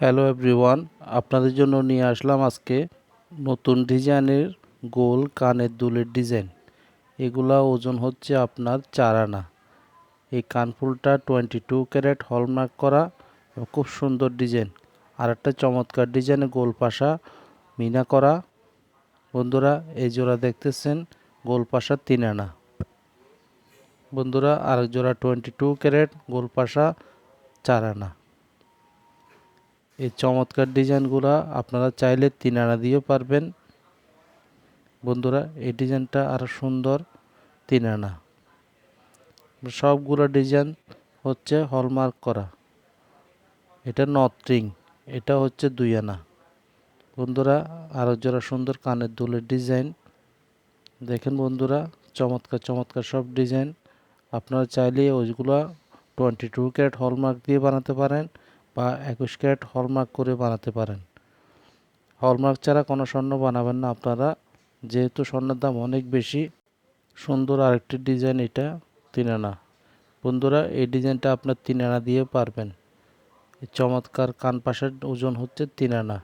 Hello everyone, আপনাদের জন্য নিয়ে আসলাম আজকে নতুন ডিজাইনের গোল কানের দুলের ডিজাইন। এগুলা ওজন হচ্ছে আপনার চার আনা। এই কানফুলটা টোয়েন্টি টু ক্যারেট হলমার্ক করা খুব সুন্দর ডিজাইন। আর একটা চমৎকার ডিজাইনে, গোল পাশা মিনা করা। বন্ধুরা, এই জোড়া দেখতেছেন, গোল পাশা তিন আনা। বন্ধুরা, আরেক জোড়া টোয়েন্টি টু ক্যারেট, গোল পাশা চার আনা। এই চমৎকার ডিজাইনগুলো আপনারা চাইলে তিন আনা দিয়েও পারবেন। বন্ধুরা, এই ডিজাইনটা আরও সুন্দর তিন আনা সবগুলো ডিজাইন হচ্ছে হলমার্ক করা। এটা নথ এটা হচ্ছে দুই আনা বন্ধুরা আরও যারা সুন্দর কানের দুলের ডিজাইন, দেখেন বন্ধুরা, চমৎকার চমৎকার সব ডিজাইন। আপনারা চাইলে ওইগুলো টোয়েন্টি টু ক্যারেট হলমার্ক দিয়ে বানাতে পারেন। বা একুশ ক্যারেট হলমার্ক করে বানাতে পারেন। হলমার্ক ছাড়া কোনো স্বর্ণ বানাবেন না আপনারা। যেহেতু স্বর্ণের দাম অনেক বেশি, সুন্দর আরেকটি ডিজাইন এটা তিন আনা। বন্ধুরা, এই ডিজাইনটা আপনার তিন আনা দিয়ে পারবেন। চমৎকার কানপাশের ওজন হচ্ছে তিন আনা।